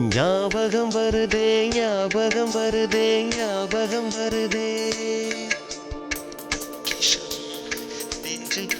ஞாபகம் வருதே ஞாபகம் வருதே ஞாபகம் வருதே. நெஞ்சில்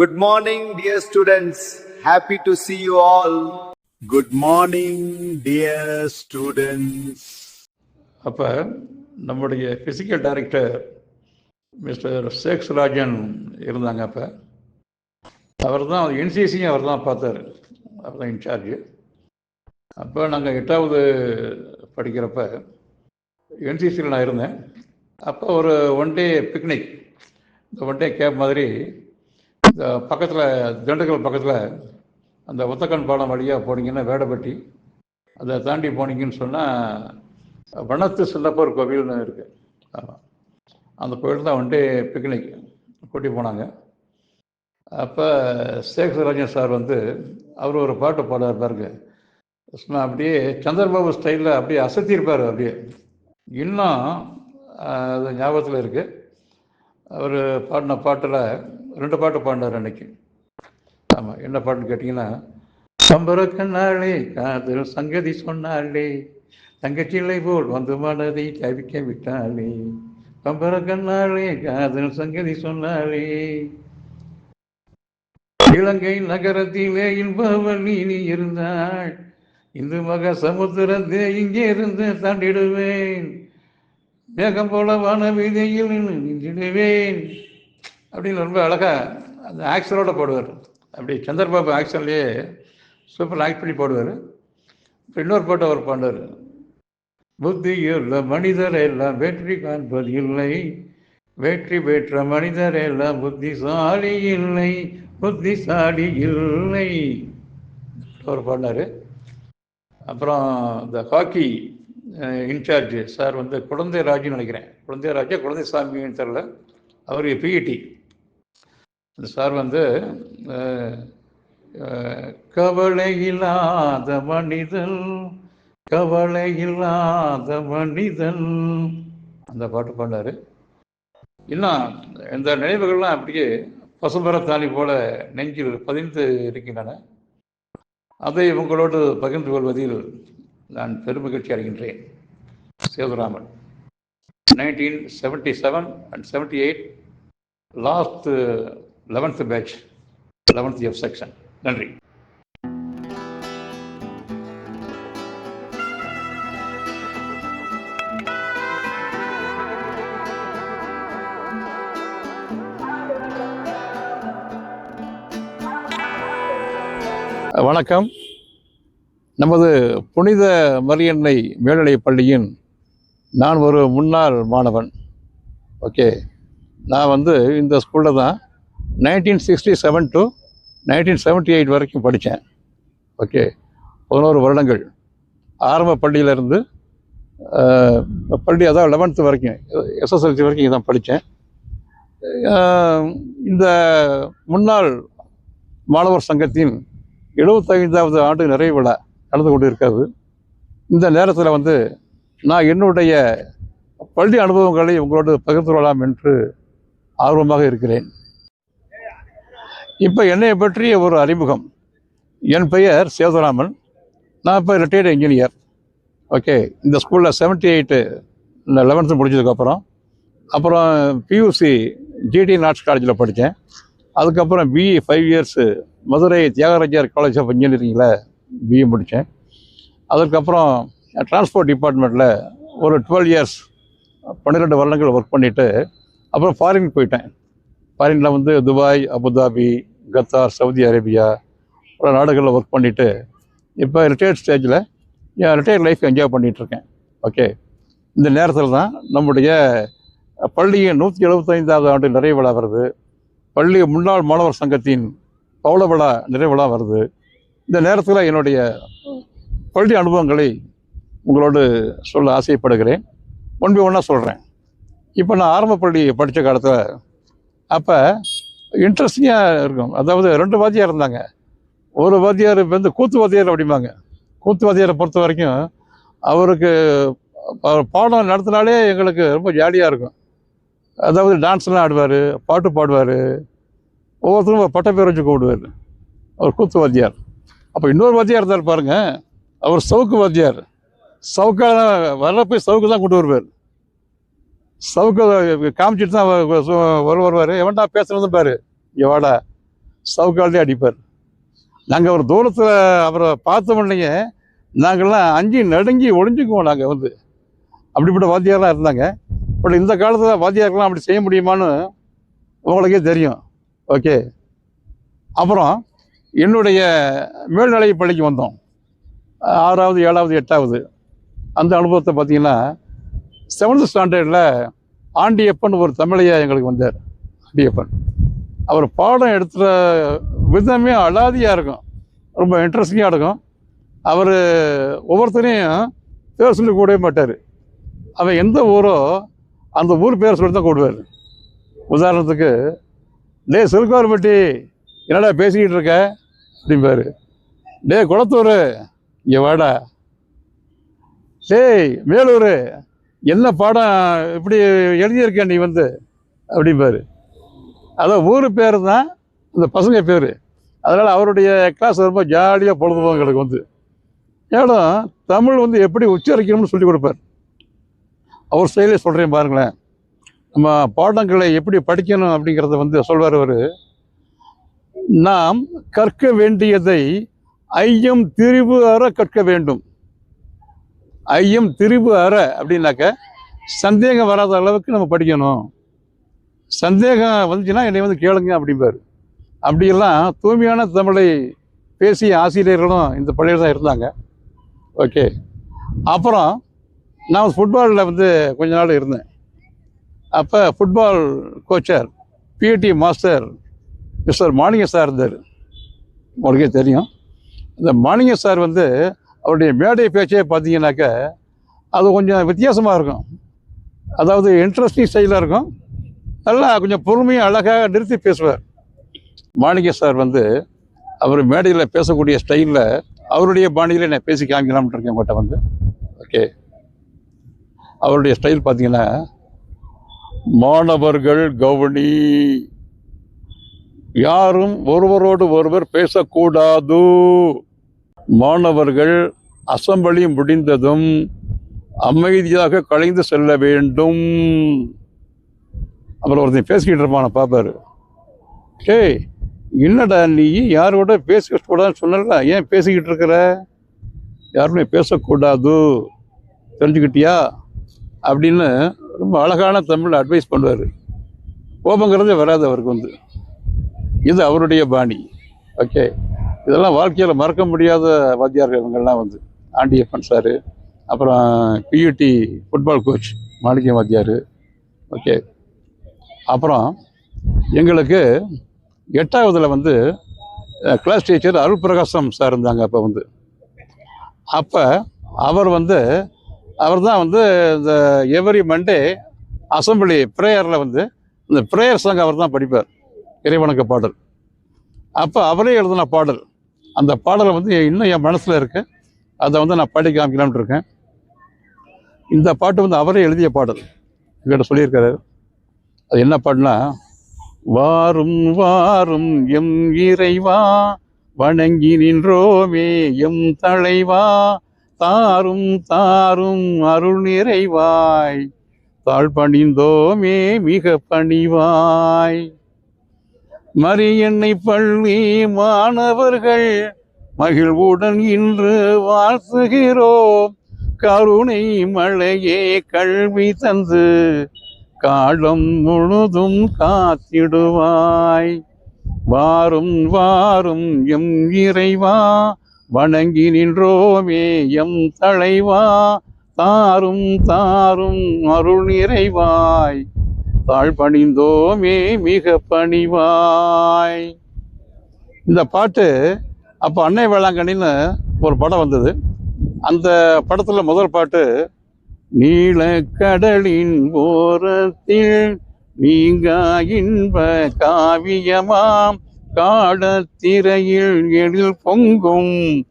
Good morning, dear students. Happy to see you all. Good morning, dear students. அப்போ நம்முடைய ஃபிசிக்கல் டைரக்டர் மிஸ்டர் சேக்ஸ் ராஜன் இருந்தாங்க அப்போ அவர் தான் என்சிசியும் அவர் தான் பார்த்தார் அவர் தான் இன்சார்ஜ் அப்போ நாங்கள் எட்டாவது படிக்கிறப்ப என்சிசியில் நான் இருந்தேன் அப்போ ஒரு ஒன் டே பிக்னிக் இந்த ஒன் டே கேப் மாதிரி இந்த பக்கத்தில் திண்டுக்கல் பக்கத்தில் அந்த ஒத்தக்கன் பாலம் வழியாக போனீங்கன்னா வேடப்பட்டி. அதை தாண்டி போனீங்கன்னு சொன்னால் வனத்து சின்னப்பர் கோவில்னு இருக்குது ஆமாம் அந்த கோவில் தான் வந்துட்டு பிக்னிக் கூட்டி போனாங்க. அப்போ சேகரராஜன் சார் வந்து அவர் ஒரு பாட்டு பாடுவார் பாருங்க. சும்மா அப்படியே சந்திரபாபு ஸ்டைலில் அப்படியே அசத்தியிருப்பார் அப்படியே. இன்னும் அது ஞாபகத்தில் இருக்குது அவர் பாடின பாட்டில் ரெண்டு பாட்டு பாடினார் அன்னைக்கு. ஆமாம் என்ன பாட்டுன்னு கேட்டிங்கன்னா சம்பர கண்ணாளே காதல் சங்கதி சொன்னாளே தங்கச்சிலை போல் வந்து மனதை தவிக்க விட்டாளே பம்பர கண்ணாளே காதல் சங்கதி சொன்னாளே. இலங்கை நகரத்திலே இன்பவழி நீ இருந்தாள் இந்து மக சமுத்திரத்தை இங்கே இருந்து தாண்டிடுவேன் மேகம் போல வான வீதியில் நின்றிடுவேன். அப்படின்னு ரொம்ப அழகாக அந்த ஆக்ஷனோட போடுவார். அப்படி சந்திரபாபு ஆக்ஷன்லேயே சூப்பர் ஆக்ட் பண்ணி போடுவார். இப்போ இன்னொரு போட்டோ அவர் பாடினாரு புத்தி இல்லை மனிதர் எல்லாம் வெற்றி காண்பது இல்லை. வெற்றி பெற்ற மனிதர் எல்லாம் புத்திசாலி இல்லை. புத்திசாலி இல்லை. அவர் பாடினார். அப்புறம் இந்த ஹாக்கி இன்சார்ஜ் சார் வந்து குழந்தை ராஜுன்னு நினைக்கிறேன். குழந்தை ராஜா குழந்தை சாமின்னு தெரில அவர் பிஇடி அந்த சார் வந்து அஹ், கவலை இல்லாத மனிதன் கவலை இல்லாத மனிதன். அந்த பாட்டு பாடினார். இன்னும் இந்த நினைவுகள்லாம் அப்படியே பசுமரத்தாணி போல நெஞ்சில் பதிந்து இருக்கின்றன. அதை உங்களோடு பகிர்ந்து கொள்வதில் நான் பெருமகிழ்ச்சி அடைகின்றேன். Sethuraman. Nineteen seventy seven and seventy eight last eleventh batch eleventh F section நன்றி வணக்கம். நமது புனித மரியன்னை மேல்நிலைப் பள்ளியின் நான் ஒரு முன்னாள் மாணவன். ஓகே நான் வந்து இந்த ஸ்கூலில் தான் nineteen sixty seven to nineteen seventy eight வரைக்கும் படித்தேன். ஓகே பதினோரு வருடங்கள். ஆரம்ப பள்ளியிலேருந்து பள்ளி அதாவது லெவன்த்து வரைக்கும் எஸ்எஸ்எல்சி வரைக்கும் இங்கே தான் படித்தேன் இந்த முன்னாள் மாணவர் சங்கத்தின் எழுபத்தைந்தாவது ஆண்டு நிறைவு விழா நடந்து கொண்டு இருக்கிறது இந்த நேரத்தில் வந்து நான் என்னுடைய பள்ளி அனுபவங்களை உங்களோடு பகிர்ந்து கொள்ளலாம் என்று ஆர்வமாக இருக்கிறேன். இப்போ என்னை பற்றிய ஒரு அறிமுகம். என் பெயர் சேதுராமன். நான் இப்போ ரிட்டையர்டு இன்ஜினியர் ஓகே இந்த ஸ்கூலில் செவன்ட்டி எயிட்டு இந்த லெவன்த்து முடிஞ்சதுக்கப்புறம் அப்புறம் பியூசி ஜிடி நாட்ஸ் காலேஜில் படித்தேன் அதுக்கப்புறம் BE five years Madurai Thiagarajar college of இன்ஜினியரிங்கில் BE முடித்தேன் அதுக்கப்புறம் டிரான்ஸ்போர்ட் டிபார்ட்மெண்ட்டில் ஒரு டுவெல் இயர்ஸ் பன்னிரெண்டு வருடங்கள் ஒர்க் பண்ணிவிட்டு அப்புறம் ஃபாரின் போயிட்டேன். ஃபாரினில் வந்து Dubai Abu Dhabi Qatar Saudi Arabia பல நாடுகளில் ஒர்க் பண்ணிவிட்டு இப்போ ரிட்டையர்ட் ஸ்டேஜில் என் ரிட்டையர்ட் லைஃப் என்ஜாய் பண்ணிகிட்ருக்கேன் ஓகே இந்த நேரத்தில் தான் நம்முடைய பள்ளியின் நூற்றி எழுபத்தைந்தாவது ஆண்டு நிறைவு விழா வருது. பள்ளி முன்னாள் மாணவர் சங்கத்தின் பவள விழா நிறைவு விழா வருது. இந்த நேரத்தில் என்னுடைய பள்ளி அனுபவங்களை உங்களோடு சொல்ல ஆசைப்படுகிறேன். ஒன் பை ஒன்றா சொல்கிறேன் இப்போ நான் ஆரம்ப பள்ளி படித்த காலத்தில் அப்போ இன்ட்ரெஸ்டிங்காக இருக்கும். அதாவது ரெண்டு வாத்தியார் இருந்தாங்க. ஒரு வாத்தியார் இப்போ வந்து கூத்து வாத்தியார் அப்படிம்பாங்க. கூத்து வாத்தியாரை பொறுத்த வரைக்கும் அவருக்கு பாடம் நடத்தினாலே எங்களுக்கு ரொம்ப ஜாலியாக இருக்கும். அதாவது டான்ஸ்லாம் ஆடுவார் பாட்டு பாடுவார். ஒவ்வொருத்தரும் ஒரு பட்ட பேர் வச்சு கூப்பிடுவார். அவர் கூத்து வாத்தியார். அப்போ இன்னொரு வாத்தியார் இருந்தார் பாருங்கள் அவர் சவுக்கு வாத்தியார். சவுக்காக வரல போய் சவுக்கு தான் கொண்டு வருவார். சவுக்கு காமிச்சிட்டு தான் சு- வரு வருவார் எவன்டா பேசுனதும் பாரு. எவாடா சவுக்காலே அடிப்பார். நாங்கள் அவர் தூரத்தில் அவரை பார்த்த உடனேயே நாங்கள்லாம் அஞ்சு நடுங்கி ஒளிஞ்சுக்குவோம் நாங்கள் வந்து. அப்படிப்பட்ட வாத்தியாரெலாம் இருந்தாங்க. பட் இந்த காலத்தில் வாத்தியார்கள்லாம் அப்படி செய்ய முடியுமான்னு உங்களுக்கே தெரியும். ஓகே. அப்புறம் என்னுடைய மேல்நிலை பள்ளிக்கு வந்தோம். ஆறாவது ஏழாவது எட்டாவது. அந்த அனுபவத்தை பார்த்திங்கன்னா செவன்த் ஸ்டாண்டர்டில் ஆண்டியப்பன் ஒரு தமிழையா எங்களுக்கு வந்தார் ஆண்டியப்பன். அவர் பாடம் எடுத்துகிற விதமே அலாதியாக இருக்கும். ரொம்ப இன்ட்ரெஸ்டிங்காக இருக்கும். அவர் ஒவ்வொருத்தரையும் பேர் சொல்லி கூடவே மாட்டார். அவன் எந்த ஊரோ அந்த ஊர் பேர் சொல்லி தான் கூடுவார். உதாரணத்துக்கு டே சிறுக்கார்பட்டி என்னடா பேசிக்கிட்டு இருக்க? அப்படிம்பாரு. டே குளத்தூர் இங்கே வாடா. டேய் மேலூர் என்ன பாடம் இப்படி எழுதியிருக்க நீ வந்து அப்படிம்பாரு. அதான் ஊர் பேர் தான் இந்த பசங்க பேர். அதனால் அவருடைய கிளாஸ் ரொம்ப ஜாலியாக பொழுதுபோங்களுக்கு வந்து. ஏடம் தமிழ் வந்து எப்படி உச்சரிக்கணும்னு சொல்லி கொடுப்பார். அவர் செயலே சொல்கிறேன் பாருங்களேன். நம்ம பாடங்களை எப்படி படிக்கணும் அப்படிங்கிறத வந்து சொல்வார் அவர். நாம் கற்க வேண்டியதை ஐயம் திரிவு அற கற்க வேண்டும். ஐயம் திரிபு அற அப்படின்னாக்க சந்தேகம் வராத அளவுக்கு நம்ம படிக்கணும். சந்தேகம் வந்துச்சுன்னா என்னை வந்து கேளுங்க அப்படிம்பார். அப்படியெல்லாம் தூய்மையான தமிழை பேசிய ஆசிரியர்களும் இந்த பள்ளியில் தான் இருந்தாங்க. ஓகே. அப்புறம் நான் ஃபுட்பாலில் வந்து கொஞ்ச நாள் இருந்தேன். அப்போ football Kochhar PT master mister மாணிக sir இருந்தார். உங்களுக்கே தெரியும். இந்த மாணிக சார் வந்து அவருடைய மேடை பேச்சே பார்த்தீங்கன்னாக்க அது கொஞ்சம் வித்தியாசமாக இருக்கும். அதாவது இன்ட்ரெஸ்டிங் ஸ்டைலாக இருக்கும். நல்லா கொஞ்சம் பொறுமையாக அழகாக நிறுத்தி பேசுவார். மாணிக்க சார் வந்து அவர் மேடையில் பேசக்கூடிய ஸ்டைலில் அவருடைய பாணியில் நான் பேசி காமிக்கலாம்னு இருக்கேன் உங்கள்கிட்ட வந்து. ஓகே அவருடைய ஸ்டைல் பார்த்தீங்கன்னா மாணவர்கள் கவனி. யாரும் ஒருவரோடு ஒருவர் பேசக்கூடாது. மாணவர்கள் அசெம்பிளி முடிந்ததும் அமைதியாக கலைந்து செல்ல வேண்டும். அப்புறம் ஒருத்தன் பேசிக்கிட்டு இருப்பான பாப்பாரு டேய் என்னடா நீ? யாரோட பேசிக்கூடாதுன்னு கூடாதுன்னு சொன்னல ஏன் பேசிக்கிட்டு இருக்கிற? யாருமே பேசக்கூடாது. தெரிஞ்சுக்கிட்டியா? அப்படின்னு ரொம்ப அழகான தமிழ் அட்வைஸ் பண்ணுவார். கோபங்கிறதே வராது அவருக்கு வந்து. இது அவருடைய பாணி. ஓகே இதெல்லாம் வாழ்க்கையில் மறக்க முடியாத வாத்தியார்கள் இவங்கெல்லாம் வந்து. ஆண்டியப்பன் சார் அப்புறம் பியூடி ஃபுட்பால் கோச் மாணிக்க வாத்தியார். ஓகே அப்புறம் எங்களுக்கு எட்டாவதில் வந்து கிளாஸ் டீச்சர் அருள் பிரகாசம் சார் இருந்தாங்க அப்போ வந்து. அப்போ அவர் வந்து அவர் தான் வந்து இந்த எவரி மண்டே அசம்பிளி ப்ரேயரில் வந்து இந்த ப்ரேயர் சாங் அவர் தான் படிப்பார். இறைவணக்க பாடல். அப்போ அவரே எழுதின பாடல். அந்த பாடலை வந்து இன்னும் என் மனசில் இருக்குது அதை வந்து நான் பாடி காமிக்கலாம்னு இருக்கேன். இந்த பாட்டு வந்து அவரே எழுதிய பாடல். என்கிட்ட சொல்லியிருக்காரு. அது என்ன பாட்டுனா வாரும் வாரும் எம் இறைவா வணங்கி நின்றோமே எம் தலைவா தாரும் தாரும் அருள் நிறைவாய் தாழ் பணிந்தோமே மிக பணிவாய் மரியன்னை பள்ளி மாணவர்கள் மகிழ்வுடன் இன்று வாழ்த்துகிறோம் கருணை மழையே கல்வி தந்து காலம் முழுதும் காத்திடுவாய். வாரும் வாரும் எம் இறைவா வணங்கி நின்றோமே எம் தலைவா தாரும் தாரும் அருள் நிறைவாய். தாழ் பணிந்தோமே மிக பணிவாய். இந்த பாட்டு அப்போ அன்னை வேளாங்கண்ணின்னு ஒரு படம் வந்தது. அந்த படத்தில் முதல் பாட்டு நீலக்கடலின் ஓரத்தில் நீங்க இன்ப காவியமாம் காடத்திரையில் எழில் பொங்கும்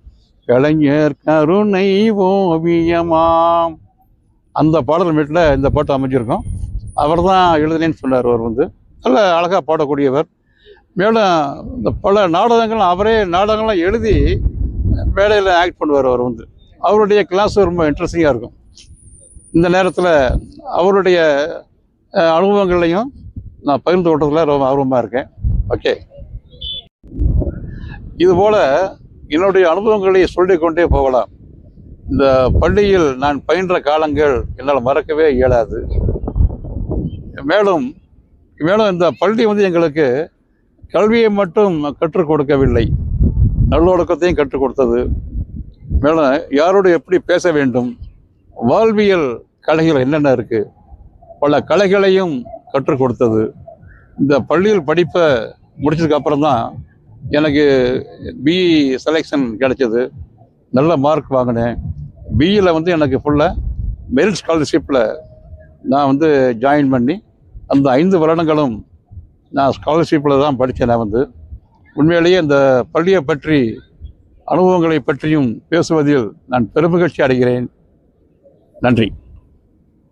கலைஞர் கருணை ஓவியமாம். அந்த பாடல் மீட்டில் இந்த பாட்டு அமைஞ்சிருக்கோம். அவர் தான் எழுதுனேன்னு சொன்னார் அவர் வந்து. நல்ல அழகாக பாடக்கூடியவர். மேலும் இந்த பல நாடகங்கள் அவரே நாடகங்கள்லாம் எழுதி மேடையில் ஆக்ட் பண்ணுவார் அவர் வந்து. அவருடைய கிளாஸ் ரொம்ப இன்ட்ரெஸ்டிங்காக இருக்கும். இந்த நேரத்தில் அவருடைய அனுபவங்களையும் நான் பகிர்ந்து கொண்டதில் ரொம்ப ஆர்வமாக இருக்கேன். ஓகே இதுபோல் என்னுடைய அனுபவங்களை சொல்லிக்கொண்டே போகலாம். இந்த பள்ளியில் நான் பயின்ற காலங்கள் என்னால் மறக்கவே இயலாது. மேலும் மேலும் இந்த பள்ளி வந்து எங்களுக்கு கல்வியை மட்டும் கற்றுக் கொடுக்கவில்லை. நல்லொழுக்கத்தையும் கற்றுக் கொடுத்தது. மேலும் யாரோடு எப்படி பேச வேண்டும்? வாழ்வியல் கலைகள் என்னென்ன இருக்குது பல கலைகளையும் கற்றுக் கொடுத்தது. இந்த பள்ளியில் படிப்பை முடிச்சதுக்கு அப்புறம் தான் எனக்கு பிஇ செலெக்ஷன் கிடைச்சது. நல்ல மார்க் வாங்கினேன். பிஇயில் வந்து எனக்கு ஃபுல்லாக மெரிட் ஸ்காலர்ஷிப்பில் நான் வந்து ஜாயின் பண்ணி அந்த ஐந்து வருடங்களும் நான் ஸ்காலர்ஷிப்பில் தான் படித்தேன் நான் வந்து. உண்மையிலேயே இந்த பள்ளியை பற்றி அனுபவங்களை பற்றியும் பேசுவதில் நான் பெருமகிழ்ச்சி அடைகிறேன். நன்றி.